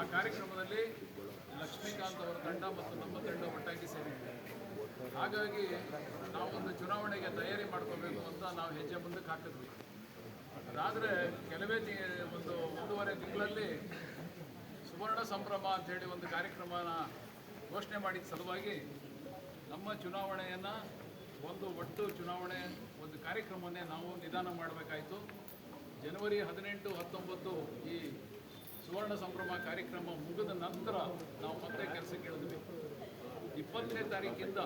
ಆ ಕಾರ್ಯಕ್ರಮದಲ್ಲಿ ಲಕ್ಷ್ಮೀಕಾಂತ್ ಅವರ ತಂಡ ಮತ್ತು ನಮ್ಮ ತಂಡ ಒಟ್ಟಾಗಿ ಸೇರಿದ್ದೆ ಹಾಗಾಗಿ ನಾವೊಂದು ಚುನಾವಣೆಗೆ ತಯಾರಿ ಮಾಡ್ಕೋಬೇಕು ಅಂತ ನಾವು ಹೆಜ್ಜೆ ಮುಂದಕ್ಕೆ ಹಾಕಿದ್ವಿ. ಅದಾದರೆ ಕೆಲವೇ ತಿ ಒಂದು ಒಂದೂವರೆ ತಿಂಗಳಲ್ಲಿ ಸುವರ್ಣ ಸಂಭ್ರಮ ಅಂಥೇಳಿ ಒಂದು ಕಾರ್ಯಕ್ರಮನ ಘೋಷಣೆ ಮಾಡಿದ ಸಲುವಾಗಿ ನಮ್ಮ ಚುನಾವಣೆಯನ್ನು ಒಂದು ಒಟ್ಟು ಚುನಾವಣೆ, ಒಂದು ಕಾರ್ಯಕ್ರಮವನ್ನೇ ನಾವು ನಿಧಾನ ಮಾಡಬೇಕಾಯಿತು. ಜನವರಿ ಹದಿನೆಂಟು, ಹತ್ತೊಂಬತ್ತು ಈ ಸುವರ್ಣ ಸಂಭ್ರಮ ಕಾರ್ಯಕ್ರಮ ಮುಗಿದ ನಂತರ ನಾವು ಮತ್ತೆ ಕೆಲಸಕ್ಕೆ ಇಳಿದ್ವಿ. ಇಪ್ಪತ್ತನೇ ತಾರೀಕಿಂದ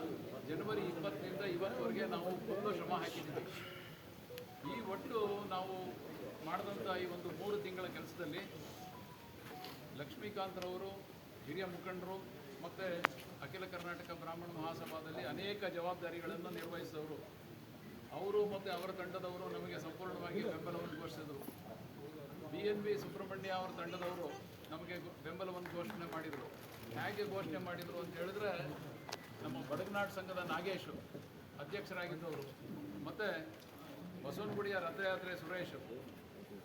ಜನವರಿ ಇಪ್ಪತ್ತರಿಂದ ಇವತ್ತವರೆಗೆ ನಾವು ಪೂರ್ಣ ಶ್ರಮ ಹಾಕಿದ್ದೀವಿ. ಈ ಒಟ್ಟು ನಾವು ಮಾಡಿದಂಥ ಈ ಒಂದು ಮೂರು ತಿಂಗಳ ಕೆಲಸದಲ್ಲಿ ಲಕ್ಷ್ಮೀಕಾಂತ್ರವರು ಹಿರಿಯ ಮುಖಂಡರು ಮತ್ತು ಅಖಿಲ ಕರ್ನಾಟಕ ಬ್ರಾಹ್ಮಣ ಮಹಾಸಭಾದಲ್ಲಿ ಅನೇಕ ಜವಾಬ್ದಾರಿಗಳನ್ನು ನಿರ್ವಹಿಸಿದವರು. ಅವರು ಮತ್ತು ಅವರ ತಂಡದವರು ನಮಗೆ ಸಂಪೂರ್ಣವಾಗಿ ಬೆಂಬಲವನ್ನು ಘೋಷಿಸಿದರು ಎನ್ ವಿ ಸುಬ್ರಹ್ಮಣ್ಯ ಅವರ ತಂಡದವರು ನಮಗೆ ಬೆಂಬಲವನ್ನು ಘೋಷಣೆ ಮಾಡಿದರು. ಹೇಗೆ ಘೋಷಣೆ ಮಾಡಿದರು ಅಂತ ಹೇಳಿದ್ರೆ ನಮ್ಮ ಬಡಗನಾಡು ಸಂಘದ ನಾಗೇಶ್ ಅಧ್ಯಕ್ಷರಾಗಿದ್ದವರು. ಮತ್ತು ಬಸವನಗುಡಿಯ ರಥಯಾತ್ರೆ ಸುರೇಶ್.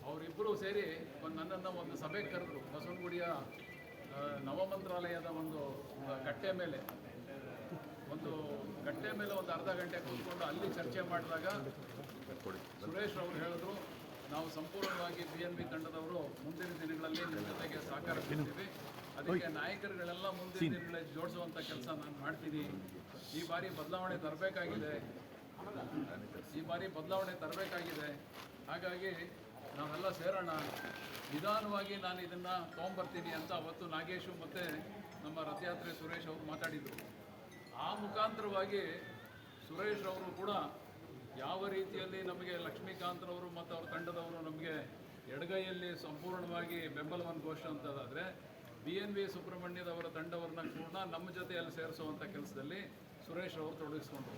ಅವರಿಬ್ಬರು ಸೇರಿ ಒಂದು ನನ್ನನ್ನು ಒಂದು ಸಭೆಗೆ ಕರೆದ್ರು. ಬಸವನಗುಡಿಯ ನವಮಂತ್ರಾಲಯದ ಒಂದು ಕಟ್ಟೆ ಮೇಲೆ. ಒಂದು ಕಟ್ಟೆ ಮೇಲೆ ಒಂದು ಅರ್ಧ ಗಂಟೆ ಕೂತ್ಕೊಂಡು ಅಲ್ಲಿ ಚರ್ಚೆ ಮಾಡಿದಾಗ ಸುರೇಶ್ ಅವರು ಹೇಳಿದ್ರು ನಾವು ಸಂಪೂರ್ಣವಾಗಿ ಬಿ ಎನ್ ಬಿ ತಂಡದವರು ಮುಂದಿನ ದಿನಗಳಲ್ಲಿ ನಿಮ್ಮ ಜೊತೆಗೆ ಸಹಕಾರ ಕೊಡ್ತೀವಿ. ಅದಕ್ಕೆ ನಾಯಕರುಗಳೆಲ್ಲ ಮುಂದಿನ ದಿನಗಳಲ್ಲಿ ಜೋಡಿಸುವಂಥ ಕೆಲಸ ನಾನು ಮಾಡ್ತೀನಿ. ಈ ಬಾರಿ ಬದಲಾವಣೆ ತರಬೇಕಾಗಿದೆ. ಈ ಬಾರಿ ಬದಲಾವಣೆ ತರಬೇಕಾಗಿದೆ. ಹಾಗಾಗಿ ನಾವೆಲ್ಲ ಸೇರೋಣ. ನಿಧಾನವಾಗಿ ನಾನು ಇದನ್ನು ತೊಗೊಂಬರ್ತೀನಿ ಅಂತ ಅವತ್ತು ನಾಗೇಶು ಮತ್ತು ನಮ್ಮ ರಥಯಾತ್ರೆ ಸುರೇಶ್ ಅವರು ಮಾತಾಡಿದರು. ಆ ಮುಖಾಂತರವಾಗಿ ಸುರೇಶ್ ಅವರು ಕೂಡ ಯಾವ ರೀತಿಯಲ್ಲಿ ನಮಗೆ ಲಕ್ಷ್ಮೀಕಾಂತ್ರವರು ಮತ್ತು ಅವ್ರ ತಂಡದವರು ನಮಗೆ ಎಡಗೈಯಲ್ಲಿ ಸಂಪೂರ್ಣವಾಗಿ ಬೆಂಬಲವನ್ನು ಘೋಷಿಸುವಂಥದ್ದಾದರೆ ಬಿ ಎನ್ ವಿ ಸುಬ್ರಹ್ಮಣ್ಯದವರ ತಂಡವರನ್ನ ಕೂಡ ನಮ್ಮ ಜೊತೆಯಲ್ಲಿ ಸೇರಿಸುವಂಥ ಕೆಲಸದಲ್ಲಿ ಸುರೇಶ್ ಅವರು ತೊಡಗಿಸ್ಕೊಂಡ್ರು.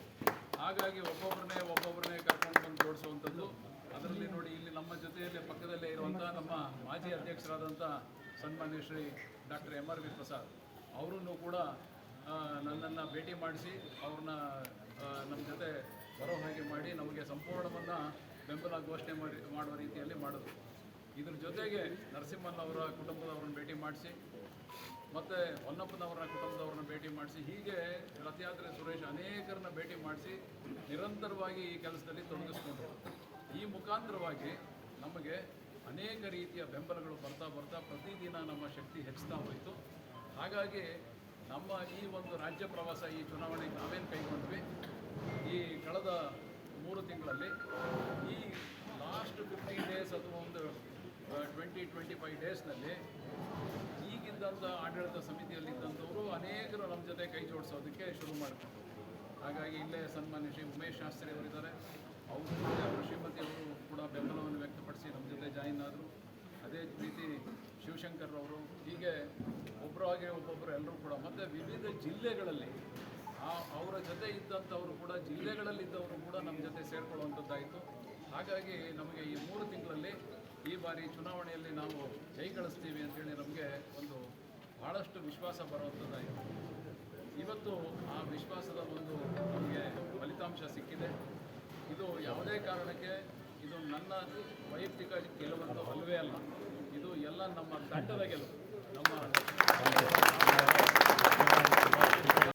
ಹಾಗಾಗಿ ಒಬ್ಬೊಬ್ಬರನ್ನೇ ಒಬ್ಬೊಬ್ಬರನ್ನೇ ಕರ್ಕೊಂಡು ಬಂದು ಜೋಡಿಸುವಂಥದ್ದು. ಅದರಲ್ಲಿ ನೋಡಿ ಇಲ್ಲಿ ನಮ್ಮ ಜೊತೆಯಲ್ಲಿ ಪಕ್ಕದಲ್ಲೇ ಇರುವಂಥ ನಮ್ಮ ಮಾಜಿ ಅಧ್ಯಕ್ಷರಾದಂಥ ಸನ್ಮಾನ್ಯ Shri doctor M R V Prasad ಅವರನ್ನು ಕೂಡ ನನ್ನನ್ನು ಭೇಟಿ ಮಾಡಿಸಿ ಅವ್ರನ್ನ ನಮ್ಮ ಜೊತೆ ಬರೋ ಹಾಗೆ ಮಾಡಿ ನಮಗೆ ಸಂಪೂರ್ಣವನ್ನು ಬೆಂಬಲ ಘೋಷಣೆ ಮಾಡಿ, ಮಾಡುವ ರೀತಿಯಲ್ಲಿ ಮಾಡೋದು. ಇದ್ರ ಜೊತೆಗೆ ನರಸಿಂಹನವರ ಕುಟುಂಬದವ್ರನ್ನ ಭೇಟಿ ಮಾಡಿಸಿ, ಮತ್ತು ಹೊನ್ನಪ್ಪನವರ ಕುಟುಂಬದವ್ರನ್ನ ಭೇಟಿ ಮಾಡಿಸಿ, ಹೀಗೆ ರಥಯಾತ್ರೆ ಸುರೇಶ್ ಅನೇಕರನ್ನ ಭೇಟಿ ಮಾಡಿಸಿ ನಿರಂತರವಾಗಿ ಈ ಕೆಲಸದಲ್ಲಿ ತೊಡಗಿಸ್ಕೊಂಡ್ರು ಈ ಮುಖಾಂತರವಾಗಿ ನಮಗೆ ಅನೇಕ ರೀತಿಯ ಬೆಂಬಲಗಳು ಬರ್ತಾ ಬರ್ತಾ ಪ್ರತಿದಿನ ನಮ್ಮ ಶಕ್ತಿ ಹೆಚ್ಚುತ್ತಾ ಹೋಯಿತು. ಹಾಗಾಗಿ ನಮ್ಮ ಈ ಒಂದು ರಾಜ್ಯ ಪ್ರವಾಸ ಈ ಚುನಾವಣೆಗೆ ನಾವೇನು ಕೈಗೊಂಡ್ವಿ? ಈ ಮೂರು ತಿಂಗಳಲ್ಲಿ ಈ ಲಾಸ್ಟ್ ಫಿಫ್ಟೀನ್ ಡೇಸ್ ಅಥವಾ ಒಂದು ಟ್ವೆಂಟಿ ಟ್ವೆಂಟಿ ಫೈವ್ ಡೇಸ್ನಲ್ಲಿ ಈಗಿದ್ದಂಥ ಆಡಳಿತ ಸಮಿತಿಯಲ್ಲಿದ್ದಂಥವರು ಅನೇಕರು ನಮ್ಮ ಜೊತೆ ಕೈ ಜೋಡಿಸೋದಕ್ಕೆ ಶುರು ಮಾಡಿಕೊಂಡು ಹಾಗಾಗಿ ಇಲ್ಲೇ ಸನ್ಮಾನ್ಯ ಶ್ರೀ ಉಮೇಶ್ ಶಾಸ್ತ್ರಿ ಅವರಿದ್ದಾರೆ ಅವರು ಅವರು ಶ್ರೀಮತಿ ಅವರು ಕೂಡ ಬೆಂಬಲವನ್ನು ವ್ಯಕ್ತಪಡಿಸಿ ನಮ್ಮ ಜೊತೆ ಜಾಯಿನ್ ಆದರು. ಅದೇ ರೀತಿ ಶಿವಶಂಕರ್ ಅವರು, ಹೀಗೆ ಒಬ್ಬರಾಗೆ ಒಬ್ಬೊಬ್ಬರು ಎಲ್ಲರೂ ಕೂಡ, ಮತ್ತು ವಿವಿಧ ಜಿಲ್ಲೆಗಳಲ್ಲಿ ಅವರ ಜೊತೆ ಇದ್ದಂಥವರು ಕೂಡ, ಜಿಲ್ಲೆಗಳಲ್ಲಿದ್ದವರು ಕೂಡ ನಮ್ಮ ಜೊತೆ ಸೇರ್ಕೊಳ್ಳುವಂಥದ್ದಾಯಿತು. ಹಾಗಾಗಿ ನಮಗೆ ಈ ಮೂರು ತಿಂಗಳಲ್ಲಿ ಈ ಬಾರಿ ಚುನಾವಣೆಯಲ್ಲಿ ನಾವು ಜೈ ಗಳಿಸ್ತೀವಿ ಅಂತೇಳಿ ನಮಗೆ ಒಂದು ಭಾಳಷ್ಟು ವಿಶ್ವಾಸ ಬರುವಂಥದ್ದಾಯಿತು. ಇವತ್ತು ಆ ವಿಶ್ವಾಸದ ಒಂದು ನಮಗೆ ಫಲಿತಾಂಶ ಸಿಕ್ಕಿದೆ. ಇದು ಯಾವುದೇ ಕಾರಣಕ್ಕೆ, ಇದು ನನ್ನ ವೈಯಕ್ತಿಕ ಗೆಲುವಂಥ ಅಲ್ಲವೇ ಅಲ್ಲ. ಇದು ಎಲ್ಲ ನಮ್ಮ ತಂಡದ ಗೆಲುವು. ನಮ್ಮ